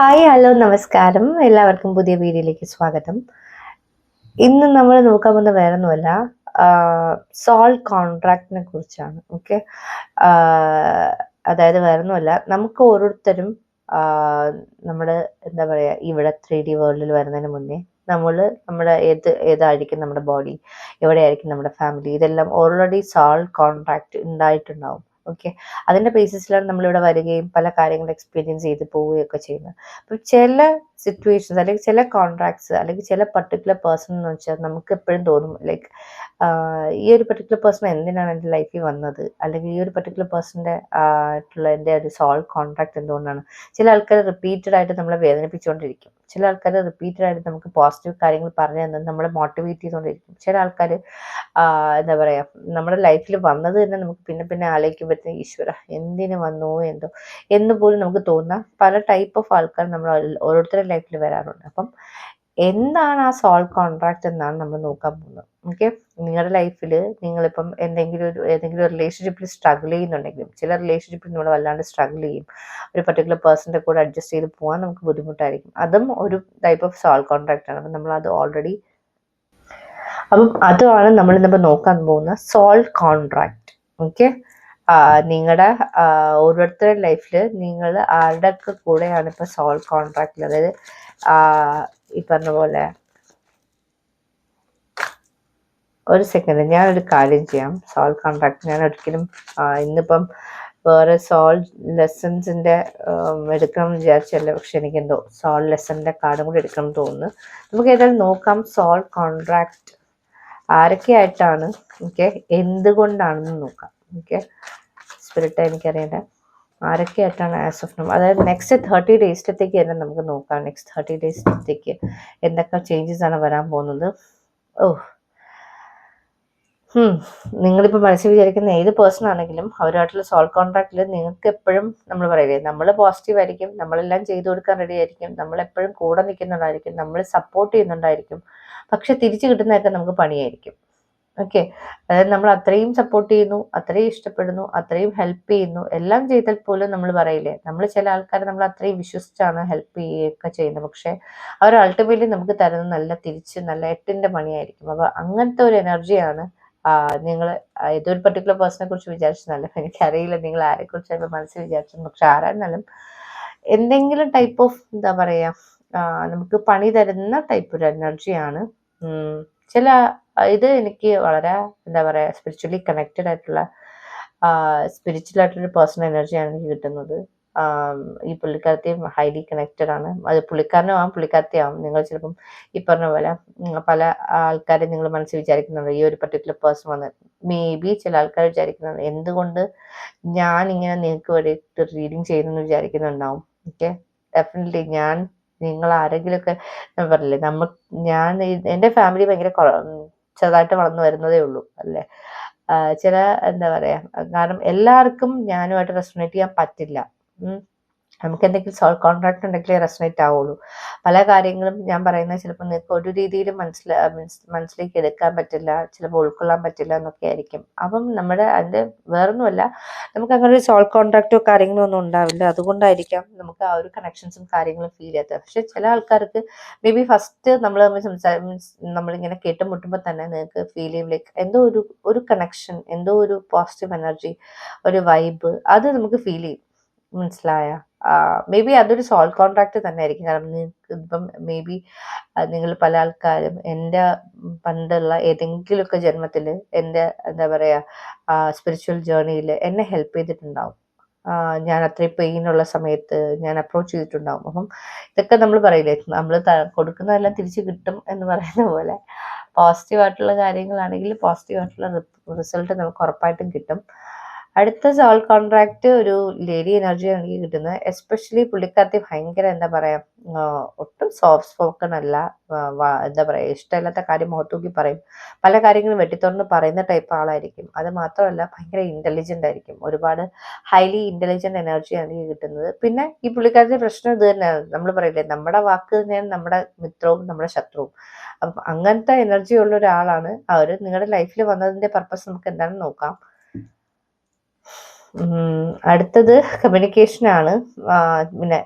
Hi hello നമസ്കാരം. എല്ലാവർക്കും പുതിയ വീഡിയോയിലേക്ക് സ്വാഗതം. ഇന്ന് നമ്മൾ നോക്കാൻ പോകുന്ന വേറെ ഒന്നുമല്ല സോൾ കോൺട്രാക്റ്റിനെ കുറിച്ചാണ്. ഓക്കെ അതായത് വേറെ ഒന്നുമല്ല നമുക്ക് ഓരോരുത്തരും നമ്മുടെ എന്താ പറയുക ഇവിടെ ത്രീ ഡി വേൾഡിൽ വരുന്നതിന് മുന്നേ നമ്മൾ നമ്മുടെ ഏത് ഏതായിരിക്കും നമ്മുടെ ബോഡി എവിടെയായിരിക്കും നമ്മുടെ ഫാമിലി ഇതെല്ലാം ഓൾറെഡി സോൾ കോൺട്രാക്ട് ഉണ്ടായിട്ടുണ്ടാവും. ഓക്കെ അതിന്റെ ബേസിസിലാണ് നമ്മളിവിടെ വരികയും പല കാര്യങ്ങൾ എക്സ്പീരിയൻസ് ചെയ്ത് പോവുകയൊക്കെ ചെയ്യുന്നത്. അപ്പോൾ ചില സിറ്റുവേഷൻസ് അല്ലെങ്കിൽ ചില കോൺട്രാക്ട്സ് അല്ലെങ്കിൽ ചില പർട്ടിക്കുലർ പേഴ്സൺ എന്ന് വെച്ചാൽ നമുക്ക് എപ്പോഴും തോന്നും. ലൈക്ക് ഈ ഒരു പർട്ടിക്കുലർ പേഴ്സൺ എന്തിനാണ് എന്റെ ലൈഫിൽ വന്നത്? അല്ലെങ്കിൽ ഈ ഒരു പർട്ടിക്കുലർ പേഴ്സന്റെ ആയിട്ടുള്ള എന്റെ ഒരു സോൾ കോൺട്രാക്ട് എന്തുകൊണ്ടാണ്? ചില ആൾക്കാർ റിപ്പീറ്റഡ് ആയിട്ട് നമ്മളെ വേദനിപ്പിച്ചുകൊണ്ടിരിക്കും. ചില ആൾക്കാർ റിപ്പീറ്റഡ് ആയിട്ട് നമുക്ക് പോസിറ്റീവ് കാര്യങ്ങൾ പറഞ്ഞു തന്നത് നമ്മളെ മോട്ടിവേറ്റ് ചെയ്തുകൊണ്ടിരിക്കും. ചില ആൾക്കാർ എന്താ പറയുക നമ്മുടെ ലൈഫിൽ വന്നത് തന്നെ നമുക്ക് പിന്നെ പിന്നെ ആലോചിക്കുമ്പോഴത്തേക്ക് ഈശ്വര എന്തിനു വന്നു എന്തോ എന്ന് പോലും നമുക്ക് തോന്നുന്ന പല ടൈപ്പ് ഓഫ് ആൾക്കാർ നമ്മൾ ഓരോരുത്തരുടെ ലൈഫിൽ വരാറുണ്ട്. അപ്പം എന്താണ് ആ സോൾ കോൺട്രാക്ട് എന്നാണ് നമ്മൾ നോക്കാൻ പോകുന്നത്. ഓക്കെ? നിങ്ങളുടെ ലൈഫിൽ നിങ്ങളിപ്പം എന്തെങ്കിലും ഒരു ഏതെങ്കിലും ഒരു റിലേഷൻഷിപ്പിൽ സ്ട്രഗിൾ ചെയ്യുന്നുണ്ടെങ്കിലും ചില റിലേഷൻഷിപ്പിൽ നമ്മൾ വല്ലാണ്ട് സ്ട്രഗിൾ ചെയ്യും. ഒരു പർട്ടിക്കുലർ പേഴ്സന്റെ കൂടെ അഡ്ജസ്റ്റ് ചെയ്ത് പോകാൻ നമുക്ക് ബുദ്ധിമുട്ടായിരിക്കും. അതും ഒരു ടൈപ്പ് ഓഫ് സോൾ കോൺട്രാക്റ്റ് ആണ്. അപ്പം നമ്മൾ അത് ഓൾറെഡി അപ്പം അതുമാണ് നമ്മൾ നമ്മൾ നോക്കാൻ പോകുന്ന സോൾ കോൺട്രാക്ട്. ഓക്കെ? നിങ്ങളുടെ ഓരോരുത്തരുടെ ലൈഫിൽ നിങ്ങൾ ആരുടെയൊക്കെ കൂടെയാണ് ഇപ്പോൾ സോൾ കോൺട്രാക്റ്റിൽ അതായത് ഈ പറഞ്ഞ പോലെ ഒരു സെക്കൻഡ് ഞാനൊരു കാര്യം ചെയ്യാം. സോൾ കോൺട്രാക്ട് ഞാൻ ഒരിക്കലും ഇന്നിപ്പം വേറെ സോൾ ലെസൺസിന്റെ എടുക്കണം വിചാരിച്ചല്ല പക്ഷെ എനിക്കെന്തോ സോൾ ലെസണിന്റെ കാർഡും കൂടി എടുക്കണം തോന്നുന്നു. നമുക്ക് ഏതായാലും നോക്കാം സോൾ കോൺട്രാക്ട് ആരൊക്കെയായിട്ടാണ് ഓക്കെ എന്തുകൊണ്ടാണെന്ന് നോക്കാം ഓക്കെ സ്പിരിറ്റ് എനിക്കറിയേണ്ട ആരൊക്കെയായിട്ടാണ് ആസ് ഓഫ് നോ അതായത് നെക്സ്റ്റ് തേർട്ടി ഡേയ്സിലത്തേക്ക് തന്നെ നമുക്ക് നോക്കാം. നെക്സ്റ്റ് തേർട്ടി ഡേയ്സിലത്തേക്ക് എന്തൊക്കെ ചേഞ്ചസ് ആണ് വരാൻ പോകുന്നത്? ഓ നിങ്ങളിപ്പോൾ മനസ്സിൽ വിചാരിക്കുന്ന ഏത് പേഴ്സൺ ആണെങ്കിലും അവരുമായിട്ടുള്ള സോൾ കോൺട്രാക്റ്റിൽ നിങ്ങൾക്ക് എപ്പോഴും നമ്മൾ പറയില്ലേ നമ്മൾ പോസിറ്റീവ് ആയിരിക്കും നമ്മളെല്ലാം ചെയ്തു കൊടുക്കാൻ റെഡി ആയിരിക്കും നമ്മളെപ്പോഴും കൂടെ നിൽക്കുന്നുണ്ടായിരിക്കും നമ്മൾ സപ്പോർട്ട് ചെയ്യുന്നുണ്ടായിരിക്കും. പക്ഷെ തിരിച്ചു കിട്ടുന്നതൊക്കെ നമുക്ക് പണിയായിരിക്കും. ഓക്കെ അതായത് നമ്മൾ അത്രയും സപ്പോർട്ട് ചെയ്യുന്നു അത്രയും ഇഷ്ടപ്പെടുന്നു അത്രയും ഹെൽപ്പ് ചെയ്യുന്നു എല്ലാം ചെയ്താൽ പോലും നമ്മൾ പറയില്ലേ? നമ്മൾ ചില ആൾക്കാരെ നമ്മൾ അത്രയും വിശ്വസിച്ചാണ് ഹെൽപ്പ് ചെയ്യുകയൊക്കെ ചെയ്യുന്നത്. പക്ഷേ അവർ അൾട്ടിമേറ്റ്ലി നമുക്ക് തരുന്ന നല്ല തിരിച്ച് നല്ല എട്ടിന്റെ പണിയായിരിക്കും. അപ്പോൾ അങ്ങനത്തെ ഒരു എനർജിയാണ് നിങ്ങൾ ഏതൊരു പർട്ടിക്കുലർ പേഴ്സണെ കുറിച്ച് വിചാരിച്ചതല്ല എനിക്കറിയില്ല നിങ്ങൾ ആരെക്കുറിച്ച് മനസ്സിൽ വിചാരിച്ചത് പക്ഷെ ആരായിരുന്നാലും എന്തെങ്കിലും ടൈപ്പ് ഓഫ് എന്താ പറയുക നമുക്ക് പണി തരുന്ന ടൈപ്പ് ഒരു എനർജിയാണ് ചില ഇത് എനിക്ക് വളരെ എന്താ പറയുക സ്പിരിച്വലി കണക്റ്റഡ് ആയിട്ടുള്ള സ്പിരിച്വൽ ആയിട്ടൊരു പേഴ്സണൽ എനർജിയാണ് എനിക്ക് കിട്ടുന്നത്. ഈ പുള്ളിക്കാരത്തെയും ഹൈലി കണക്റ്റഡ് ആണ്. അത് പുള്ളിക്കാരനും ആവും പുള്ളിക്കാരത്തെയാവും നിങ്ങൾ ചിലപ്പം ഈ പറഞ്ഞ പോലെ പല ആൾക്കാരെ നിങ്ങൾ മനസ്സിൽ വിചാരിക്കുന്നുണ്ട് ഈ ഒരു പർട്ടിക്കുലർ പേഴ്സൺ വന്ന്. മേ ബി ചില ആൾക്കാർ വിചാരിക്കുന്നുണ്ട് എന്തുകൊണ്ട് ഞാൻ ഇങ്ങനെ നിങ്ങൾക്ക് വേണ്ടിയിട്ട് റീഡിങ് ചെയ്യുന്നു വിചാരിക്കുന്നുണ്ടാവും. ഓക്കെ ഡെഫിനറ്റ്ലി ഞാൻ നിങ്ങൾ ആരെങ്കിലുമൊക്കെ പറഞ്ഞില്ലേ നമ്മൾ ഞാൻ എന്റെ ഫാമിലി ഭയങ്കര ചെറുതായിട്ട് വളർന്നു വരുന്നതേ ഉള്ളൂ അല്ലേ? ചില എന്താ പറയുക കാരണം എല്ലാവർക്കും ഞാനുമായിട്ട് റെസ്പോണേറ്റ് ചെയ്യാൻ പറ്റില്ല. നമുക്ക് എന്തെങ്കിലും സോൾ കോൺട്രാക്ട് ഉണ്ടെങ്കിലേ റെസ്റ്റിനേറ്റ് ആവുള്ളൂ. പല കാര്യങ്ങളും ഞാൻ പറയുന്നത് ചിലപ്പോൾ നിങ്ങൾക്ക് ഒരു രീതിയിലും മനസ്സില മനസ്സിലേക്ക് എടുക്കാൻ പറ്റില്ല ചിലപ്പോൾ ഉൾക്കൊള്ളാൻ പറ്റില്ല എന്നൊക്കെ ആയിരിക്കും. അപ്പം നമ്മുടെ അതിന്റെ വേറൊന്നുമല്ല നമുക്ക് അങ്ങനെ ഒരു സോൾ കോൺട്രാക്റ്റോ കാര്യങ്ങളോ ഒന്നും ഉണ്ടാവില്ല. അതുകൊണ്ടായിരിക്കാം നമുക്ക് ആ ഒരു കണക്ഷൻസും കാര്യങ്ങളും ഫീൽ ചെയ്യാത്തത്. പക്ഷെ ചില ആൾക്കാർക്ക് മേ ബി ഫസ്റ്റ് നമ്മൾ തമ്മിൽ സംസാരം മീൻസ് നമ്മളിങ്ങനെ കേട്ടുമുട്ടുമ്പോൾ തന്നെ നിങ്ങൾക്ക് ഫീൽ ചെയ്യും ലൈക്ക് എന്തോ ഒരു ഒരു കണക്ഷൻ എന്തോ ഒരു പോസിറ്റീവ് എനർജി ഒരു വൈബ് അത് നമുക്ക് ഫീൽ ചെയ്യും. മനസ്സിലായ? മേ ബി അതൊരു സോൾ കോൺട്രാക്ട് തന്നെ ആയിരിക്കും കാരണം നിങ്ങൾക്ക് ഇപ്പം മേ ബി നിങ്ങൾ പല ആൾക്കാരും എന്റെ പണ്ടുള്ള ഏതെങ്കിലുമൊക്കെ ജന്മത്തിൽ എന്റെ എന്താ പറയുക സ്പിരിച്വൽ ജേർണിയിൽ എന്നെ ഹെൽപ്പ് ചെയ്തിട്ടുണ്ടാവും. ഞാൻ അത്രയും പെയിനുള്ള സമയത്ത് ഞാൻ അപ്രോച്ച് ചെയ്തിട്ടുണ്ടാവും. അപ്പം ഇതൊക്കെ നമ്മൾ പറയില്ലേ നമ്മൾ കൊടുക്കുന്നതെല്ലാം തിരിച്ച് കിട്ടും എന്ന് പറയുന്ന പോലെ. പോസിറ്റീവ് ആയിട്ടുള്ള കാര്യങ്ങളാണെങ്കിൽ പോസിറ്റീവ് ആയിട്ടുള്ള റിസൾട്ട് നമുക്ക് ഉറപ്പായിട്ടും കിട്ടും. അടുത്ത സോൾ കോൺട്രാക്ട് ഒരു ലേഡി എനർജിയാണ് എനിക്ക് കിട്ടുന്നത്. എസ്പെഷ്യലി പുള്ളിക്കാരത്തി ഭയങ്കര എന്താ പറയാ ഒട്ടും സോഫ്റ്റ് സ്പോക്കൺ അല്ല. എന്താ പറയുക ഇഷ്ടമില്ലാത്ത കാര്യം മുഖത്തൂക്കി പറയും. പല കാര്യങ്ങളും വെട്ടിത്തുറന്ന് പറയുന്ന ടൈപ്പ് ആളായിരിക്കും. അത് മാത്രമല്ല ഭയങ്കര ഇന്റലിജന്റ് ആയിരിക്കും. ഒരുപാട് ഹൈലി ഇന്റലിജന്റ് എനർജിയാണ് എനിക്ക് കിട്ടുന്നത്. പിന്നെ ഈ പുള്ളിക്കാരത്തെ പ്രശ്നം ഇത് തന്നെയാണ് നമ്മൾ പറയില്ലേ നമ്മുടെ വാക്ക് തന്നെയാണ് നമ്മുടെ മിത്രവും നമ്മുടെ ശത്രുവും. അപ്പം അങ്ങനത്തെ എനർജി ഉള്ള ഒരാളാണ് അവർ നിങ്ങളുടെ ലൈഫിൽ വന്നതിന്റെ പർപ്പസ് നമുക്ക് എന്താണെന്ന് നോക്കാം. അടുത്തത് കമ്മ്യൂണിക്കേഷൻ ആണ്. പിന്നെ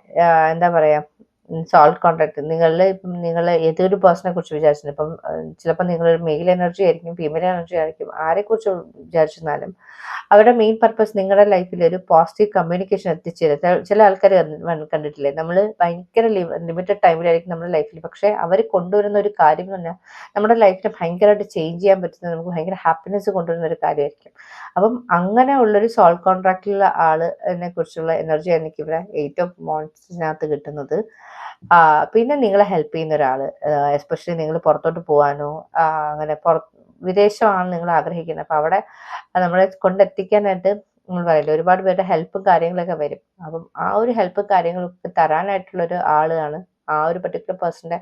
എന്താ പറയാ? സോൾട്ട് കോൺട്രാക്ട് നിങ്ങളിൽ ഇപ്പം നിങ്ങൾ ഏതൊരു പേഴ്സണെ കുറിച്ച് വിചാരിച്ചു ഇപ്പം ചിലപ്പോൾ നിങ്ങളൊരു മെയിൽ എനർജി ആയിരിക്കും ഫീമെയിൽ എനർജി ആയിരിക്കും ആരെക്കുറിച്ച് വിചാരിച്ചിരുന്നാലും അവരുടെ മെയിൻ പർപ്പസ് നിങ്ങളുടെ ലൈഫിൽ ഒരു പോസിറ്റീവ് കമ്മ്യൂണിക്കേഷൻ എത്തിച്ചേരുക ചില ആൾക്കാർ കണ്ടിട്ടില്ലേ? നമ്മൾ ഭയങ്കര ലിമിറ്റഡ് ടൈമിലായിരിക്കും നമ്മുടെ ലൈഫിൽ പക്ഷേ അവർ കൊണ്ടുവരുന്ന ഒരു കാര്യം എന്ന് പറഞ്ഞാൽ നമ്മുടെ ലൈഫിനെ ഭയങ്കരമായിട്ട് ചേഞ്ച് ചെയ്യാൻ പറ്റുന്ന നമുക്ക് ഭയങ്കര ഹാപ്പിനെസ് കൊണ്ടുവരുന്ന ഒരു കാര്യമായിരിക്കും. അപ്പം അങ്ങനെ ഉള്ളൊരു സോൾ കോൺട്രാക്റ്റിലുള്ള ആളിനെ കുറിച്ചുള്ള എനർജിയാണ് എനിക്ക് ഇവിടെ എയ്റ്റ് ഓഫ് മോൺസിനകത്ത് കിട്ടുന്നത്. പിന്നെ നിങ്ങളെ ഹെൽപ്പ് ചെയ്യുന്ന ഒരാൾ എസ്പെഷ്യലി നിങ്ങൾ പുറത്തോട്ട് പോകാനോ അങ്ങനെ പുറ വിദേശമാണ് നിങ്ങൾ ആഗ്രഹിക്കുന്നത്. അപ്പോൾ അവിടെ നമ്മളെ കൊണ്ടെത്തിക്കാനായിട്ട് നിങ്ങൾ പറയില്ല ഒരുപാട് പേരുടെ ഹെൽപ്പും കാര്യങ്ങളൊക്കെ വരും. അപ്പം ആ ഒരു ഹെൽപ്പ് കാര്യങ്ങളൊക്കെ തരാനായിട്ടുള്ളൊരു ആളാണ് ആ ഒരു പർട്ടിക്കുലർ പേഴ്സന്റെ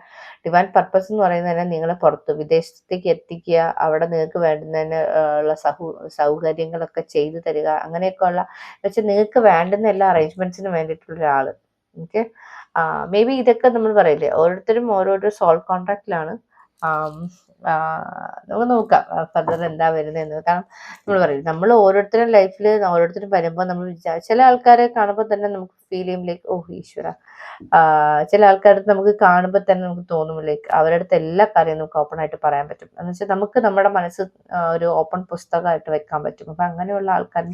ഡിവൈൻ പർപ്പസ് എന്ന് പറയുന്നത് തന്നെ നിങ്ങളെ പുറത്ത് വിദേശത്തേക്ക് എത്തിക്കുക അവിടെ നിങ്ങൾക്ക് വേണ്ടുന്നതിന് ഉള്ള സഹു സൗകര്യങ്ങളൊക്കെ ചെയ്തു തരിക അങ്ങനെയൊക്കെ ഉള്ള വെച്ചാൽ നിങ്ങൾക്ക് വേണ്ടുന്ന എല്ലാ അറേഞ്ച്മെന്റ്സിനും വേണ്ടിയിട്ടുള്ള ഒരാൾ ഓക്കെ മേ ബി ഇതൊക്കെ നമ്മൾ പറയില്ലേ ഓരോരുത്തരും ഓരോരോ സോൾ കോൺട്രാക്റ്റിലാണ് നമുക്ക് നോക്കാം ഫർദർ എന്താ വരുന്നതെന്ന് കാരണം നമ്മൾ പറയും നമ്മൾ ഓരോരുത്തരും ലൈഫിൽ ഓരോരുത്തരും വരുമ്പോൾ നമ്മൾ വിചാ ചില ആൾക്കാരെ കാണുമ്പോൾ തന്നെ നമുക്ക് ഫീൽ ചെയ്യും ലൈക്ക് ഓ ഈശ്വര. ചില ആൾക്കാരുടെ നമുക്ക് കാണുമ്പോൾ തന്നെ നമുക്ക് തോന്നും ലൈക്ക് അവരുടെ അടുത്ത് എല്ലാ കാര്യവും നമുക്ക് ഓപ്പൺ ആയിട്ട് പറയാൻ പറ്റും. എന്ന് വെച്ചാൽ നമുക്ക് നമ്മുടെ മനസ്സ് ഒരു ഓപ്പൺ പുസ്തകമായിട്ട് വെക്കാൻ പറ്റും. അപ്പം അങ്ങനെയുള്ള ആൾക്കാർ